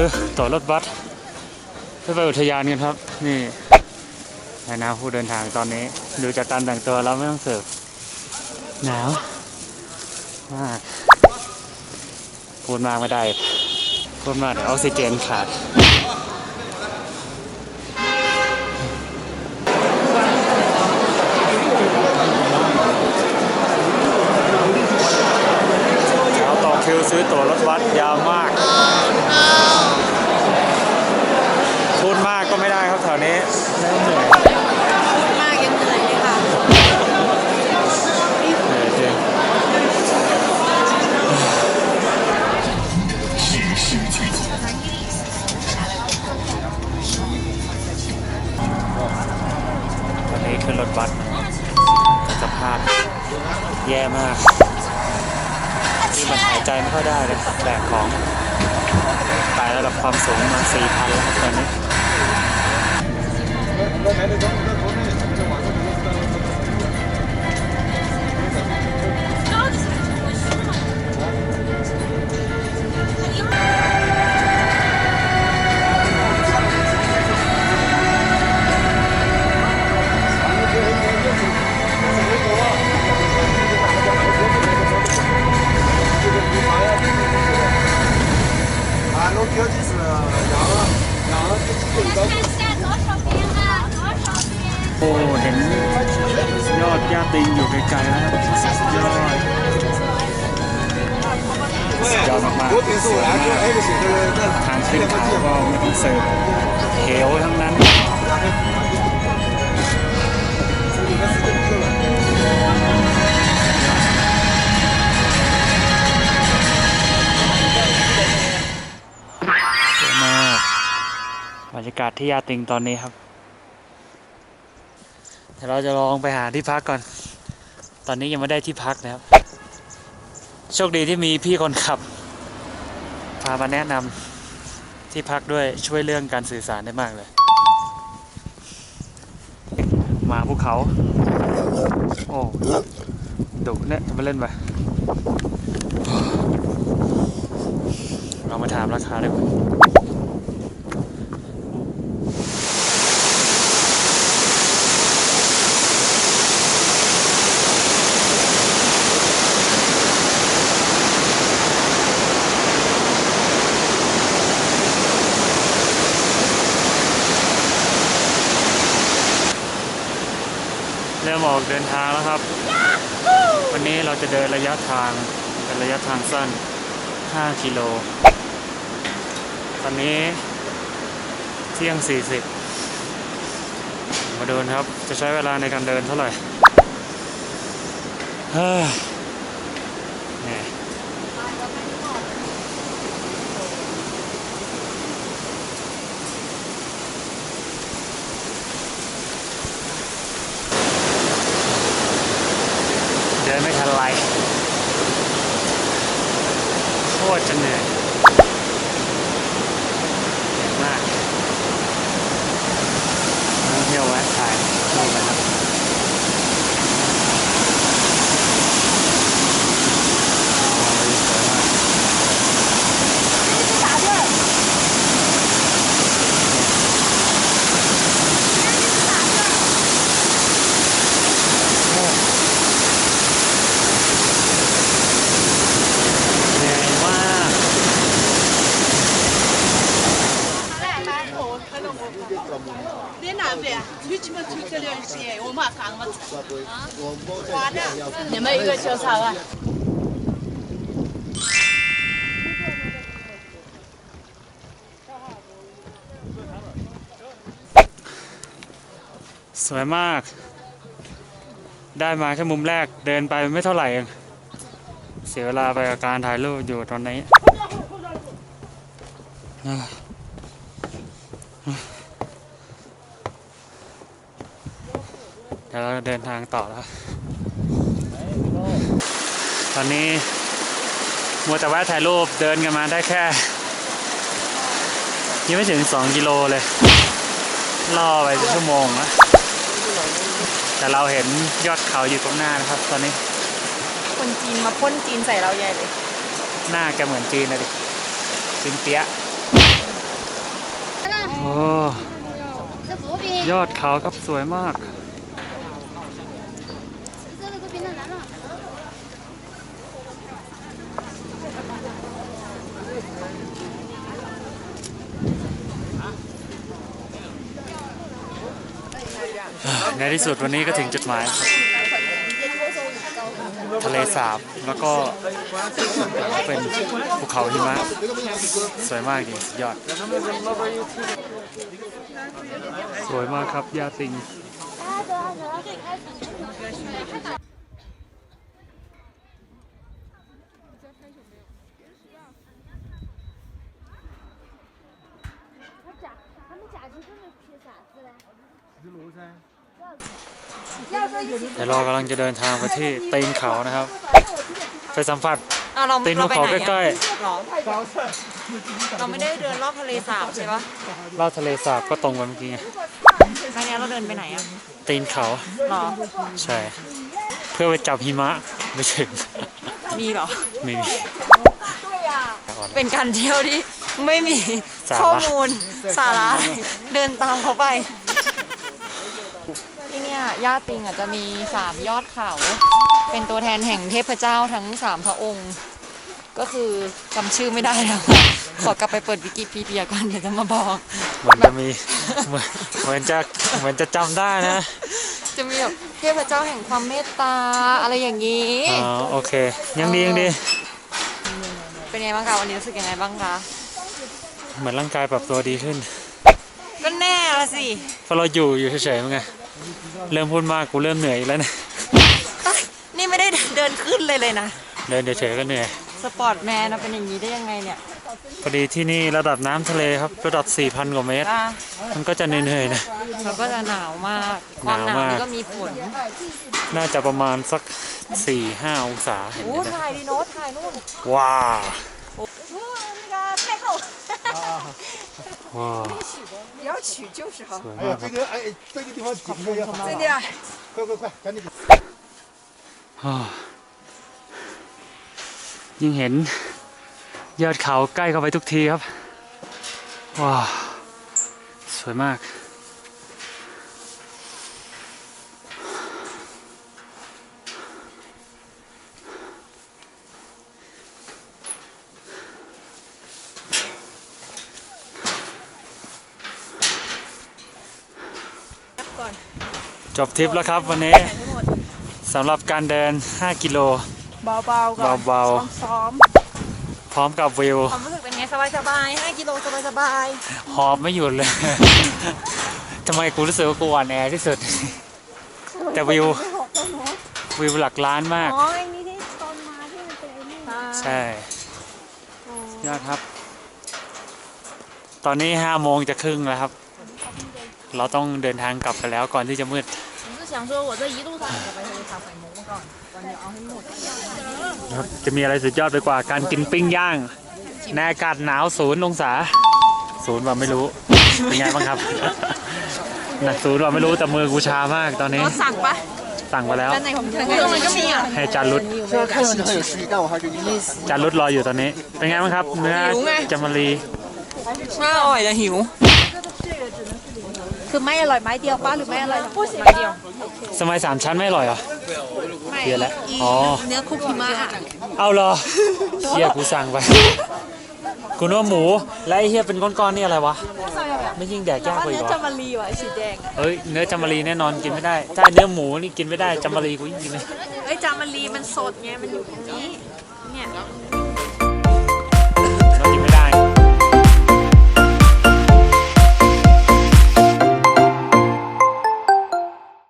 ซื้อตั๋วรถบัสเพื่อไปอุทยานกันครับ นี่นายนาผู้เดินทางตอนนี้ ดูจากการแต่งตัวแล้วไม่ต้องเสิร์ฟหนาวมากพูดมากไม่ได้พูดมากเดี๋ยวออกซิเจนขาดเช้าต่อคิวซื้อตั๋วรถบัสยาวมาก พูดมากก็ไม่ได้ครับแถว นี้เริ่มเหนื่อยมากยังเหนื่อยเลยค่ะเหนื่อยจริงตอนนี้ขึ้นรถบัสสภาพแย่มากที่มันหายใจไม่ค่อยได้เลยแบกของไต่ระดับความสูงมา4,000แล้วตอนนี้ 啊， ย่าติงอยู่ไกลๆนะครับสุดยอดสุดยอดมากๆสวยมากทางขึ้นเขาก็ไม่ต้องเสิร์ฟเหวทั้งนั้นบรรยากาศที่ยาติงตอนนี้ครับ ดี๋ยวเราจะลองไปหาที่พักก่อน ตอนนี้ยังไม่ได้ที่พักนะครับ โชคดีที่มีพี่คนขับ พามาแนะนำที่พักด้วยช่วยเรื่องการสื่อสารได้มากเลย มาภูเขา โอ้ดุเนี่ยจะมาเล่นไปเรามาถามราคาดีกว่า ออกเดินทางแล้วครับ วันนี้เราจะเดินระยะทางเป็นระยะทางสั้น 5 กิโล ตอนนี้เที่ยง 40 มาดูนะครับ จะใช้เวลาในการเดินเท่าไหร่ เฮ้ยแหม่เดิน ไม่ทันไรโคตรจะเหนื่อย 你们一个小炒啊？ สวยมาก ได้มาแค่มุมแรกเดินไปไม่เท่าไหร่เอง เสียเวลาไปกับการถ่ายรูปอยู่ตอนนี้ เดี๋ยวเราเดินทางต่อแล้ว ตอนนี้มัวแต่แวะถ่ายรูปเดินกันมาได้แค่ยังไม่ถึง 2 กิโลเลยล่อไปชั่วโมงนะแต่เราเห็นยอดเขาอยู่ตรงหน้านะครับ ตอนนี้ คนจีนมาพ่นจีนใส่เราใหญ่เลย หน้าแกเหมือนจีนนะดิจีนเปี้ยะโอ้ยอดเขาครับสวยมาก ในที่สุดวันนี้ก็ถึงจุดหมาย ทะเลสาบ แล้วก็เป็นภูเขาหิมะ สวยมากจริงสุดยอด สวยมากครับยาติง 他们假期真的披萨是嘞。 เดี๋ยวเรากำลังจะเดินทางไปที่ตีนเขานะครับ ไปสัมผัสอะเราตีนภูเขารไปไหนใกล้อะหรอเราไม่ได้เดินรอบทะเลสาบใช่ปะๆลอดทะเลสาบก็ตรงไปเมื่อกี้ไงไม่งั้นเราเดินไปไหนอะตีนเขาหรอ ใช่ เพื่อไปจับหิมะไม่ถึง มีเหรอ ไม่มีเป็นการเที่ยวที่ไม่มีสาระ ข้อมูลสาระ เดินตามเขาไปที่ เนี่ยย่าติงอะจะมีสามยอดเขา เป็นตัวแทนแห่งเทพเจ้าทั้งสามพระองค์ ก็คือจำชื่อไม่ได้แล้วค่ะขอกลับไปเปิดวิกิพีเดียก่อนเดี๋ยวจะมาบอก เหมือนจะมีเหมือนเหมือนจะเหมือนจะจำได้นะจะมีแบบเทพเจ้าแห่งความเมตตาอะไรอย่างนี้ อ๋อโอเค ยังดียังดี เป็นไงบ้างคะวันนี้รู้สึกยังไงบ้างคะ เหมือนร่างกายปรับตัวดีขึ้นก็แน่ละสิเพราะเราอยู่อยู่เฉยๆมั้งไง เริ่มพูดมากกูเริ่มเหนื่อยแล้วนะนี่ไม่ได้เดินขึ้นเลยเลยนะ เดินเฉยๆก็เหนื่อย สปอร์ตแมนนะเป็นอย่างนี้ได้ยังไงเนี่ยพอดีที่นี่ระดับน้ำทะเลครับระดับ 4,000 กว่าเมตรมันก็จะเหนื่อยๆนะ เราก็จะหนาวมากหนาวมากก็มีฝนน่าจะประมาณสัก 4-5 องศาเห็นไหมโอ้นถ่ายดีโน้ถ่ายนู่นว้าว ว 你要取就是好。 สวย 哎 มา 呀 ก，ครับ 这个哎，这个地方几个月好？真的啊，快快快，赶紧！ อ้าวยิ่งเห็นยอดเขาใกล้เข้าไปทุกทีครับ ว้าว สวยมาก จบทริปแล้วครับวันนี้สำหรับการเดิน 5 กิโล เบาๆก่อนเบาซ้อมพร้อมกับวิวความรู้สึกเป็นไงสบายสบายห้ากิโลสบายสบายหอบไม่หยุดเลย ทำไมกูรู้สึกว่ากูอ่อนแอที่สุดแต่วิววิวหลักล้านมาก อ๋อไอ้นี่ที่ตอนมาที่มันเป็นไอ้นี่ใช่ยอดครับ ตอนนี้ห้าโมงจะครึ่งแล้วครับ เราต้องเดินทางกลับกันแล้วก่อนที่จะมืดครับจะมีอะไรสุดยอดไปกว่าการกินปิ้งย่างในอากาศหนาวศูนย์องศาศูนย์ว่าไม่รู้เป็นไงบ้างครับนะศูนย์ว่าไม่รู้แต่มือกูชามากตอนนี้สั่งปะสั่งไปแล้วให้จานรุดจานรุดรออยู่ตอนนี้ เป็นไงบ้างครับเนื้อจามารีน่าอร่อยแต่หิว คือไม่อร่อยไม้เดียวป้าหรือไม่อร่อยพูดสิไม้เดียวสมัยสามชั้นไม่อร่อยเหรอเพียแล้วอ๋อเนื้อคุกหิมะอะเอาเหรอเฮียกูสั่งไปกูนึกว่าหมูและไอ้เฮียเป็นก้อนๆนี่อะไรวะไม่ยิ่งแดกยากกว่าอีกเหรอจะมารีว่ะสีแดงเฮ้ยเนื้อจามารีแน่นอนกินไม่ได้ถ้าเนื้อหมูนี่กินไม่ได้จามารีกูยิ่งกินไม่ได้เอ้ยจามารีมันสดไงมันอยู่ตรงนี้เนี่ย